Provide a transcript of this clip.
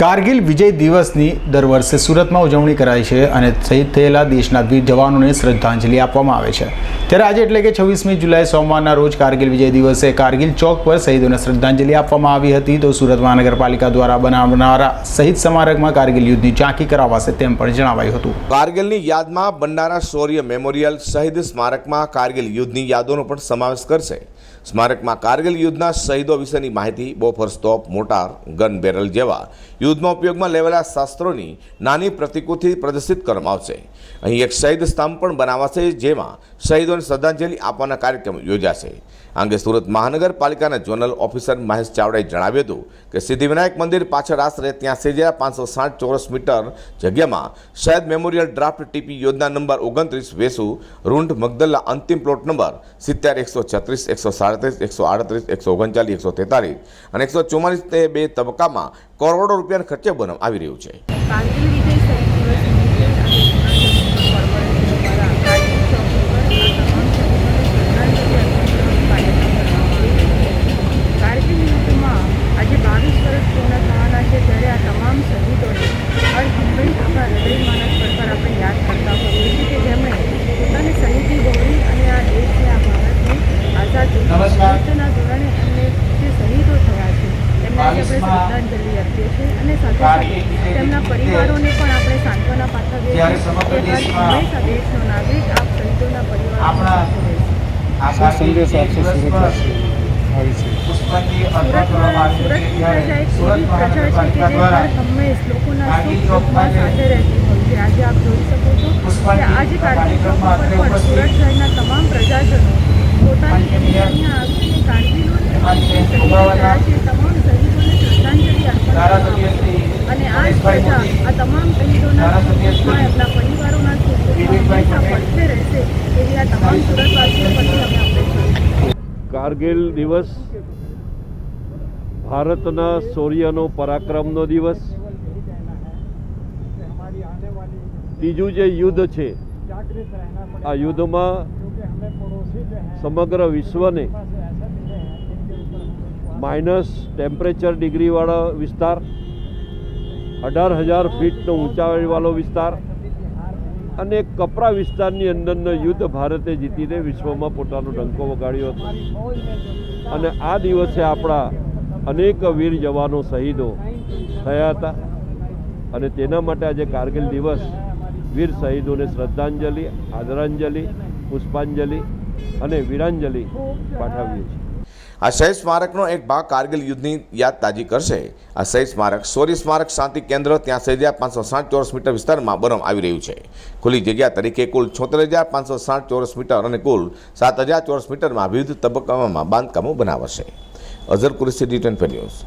કારગિલ વિજય દિવસની દર વર્ષે સુરતમાં ઉજવણી કરાય છે અને શહીદ થયેલા દેશના વીર જવાનોને શ્રદ્ધાંજલિ આપવામાં આવે છે. ત્યારે આજે એટલે કે છવ્વીસમી જુલાઈ સોમવારના રોજ કારગિલ વિજય દિવસે કારગિલ ચોક પર શહીદોને શ્રદ્ધાંજલિ આપવામાં આવી હતી. તો સુરત મહાનગરપાલિકા દ્વારા બનાવનારા શહીદ સ્મારકમાં કારગિલ યુદ્ધની ઝાંખી કરાવાશે તેમ પણ જણાવાયું હતું. કારગિલની યાદમાં બંડારા શૌર્ય મેમોરિયલ શહીદ સ્મારકમાં કારગિલ યુદ્ધની યાદોનો પણ સમાવેશ કરશે. સ્મારકમાં કારગિલ યુદ્ધના શહીદો વિશેની માહિતી બોફર તોપ મોટાર, ગન બેરલ જેવા યુદ્ધમાં ઉપયોગમાં લેવાયેલા શાસ્ત્રોની નાની પ્રતિકૃતિ પ્રદર્શિત કરવામાં આવશે. અહીં એક શહીદ સ્તંભ પણ બનાવાશે, જેમાં શહીદોને શ્રદ્ધાંજલિ આપવાના કાર્યક્રમ યોજાશે. આ અંગે સુરત મહાનગરપાલિકાના ઝોનલ ઓફિસર મહેશ ચાવડાએ જણાવ્યું હતું કે સિદ્ધિવિનાયક મંદિર પાછળ આશરે ત્યાં હજાર પાંચસો સાઠ ચોરસ મીટર જગ્યામાં શહેદ મેમોરિયલ ડ્રાફ્ટ ટીપી યોજના નંબર ઓગણત્રીસ વેસુ, રૂંઢ મગદલ્લા અંતિમ પ્લોટ નંબર સિત્તેર એકસો છત્રીસ, એકસો સાડત્રીસ, એકસો આડત્રીસ, એકસો ઓગણચાલીસ, એકસો તેતાલીસ અને એકસો ચુમ્માલીસ બે તબક્કામાં કરોડો રૂપિયાના ખર્ચે બનાવવામાં આવી રહ્યું છે. કારગિલ આજે આપણે શ્રદ્ધાંજલિ આપીએ છીએ અને સાથે સાથે તેમના પરિવારોને પણ આપણે સાંત્વના પાઠવીએ છીએ. કે હંમેશા દેશનો નાગરિક આપ શહીદોના પરિવારો સંદેશ આપશો સુરતવાસી આવી છે. સુરતમાં સુરતની પ્રજા એક એવી પ્રજા છે કે જે હર આ આ તમામ શહીદોના એમના પરિવારોના સુખ દુઃખમાં હંમેશા પડખે રહેશે એવી આ તમામ સુરતવાસીઓ પરથી અમે અપેક્ષા કારગિલ દિવસ ભારતના શૌર્યનો પરાક્રમનો દિવસ. ત્રીજું જે યુદ્ધ છે આ યુદ્ધમાં સમગ્ર વિશ્વને માઇનસ ટેમ્પરેચર ડિગ્રીવાળા વિસ્તાર અઢાર હજાર ફીટનો ઊંચાઈવાળો વિસ્તાર અને કપરા વિસ્તારની અંદરનો યુદ્ધ ભારતે જીતીને વિશ્વમાં પોતાનો ડંકો વગાડ્યો હતો. અને આ દિવસે આપણા અનેક વીર જવાનો શહીદો થયા હતા. અને તેના માટે આજે કારગિલ દિવસ. વીર શહીદોને શ્રદ્ધાંજલિ, આદરાંજલિ, પુષ્પાંજલિ અને વીરાંજલિ પાઠવીએ છીએ. આ શહીદ સ્મારકનો એક ભાગ કારગિલ યુદ્ધની યાદ તાજી કરશે. આ શહીદ સ્મારક શૌર્ય સ્મારક શાંતિ કેન્દ્ર ત્યાં સેજ્યા પાંચસો સાઠ ચોરસ મીટર વિસ્તારમાં બનાવવામાં આવી રહ્યું છે. ખુલ્લી જગ્યા તરીકે કુલ છોતેર હજાર પાંચસો સાઠ ચોરસ મીટર અને કુલ સાત હજાર ચોરસ મીટરમાં વિવિધ તબક્કામાં બાંધકામો બનાવાશે. Azhar Qureshi D twenty news.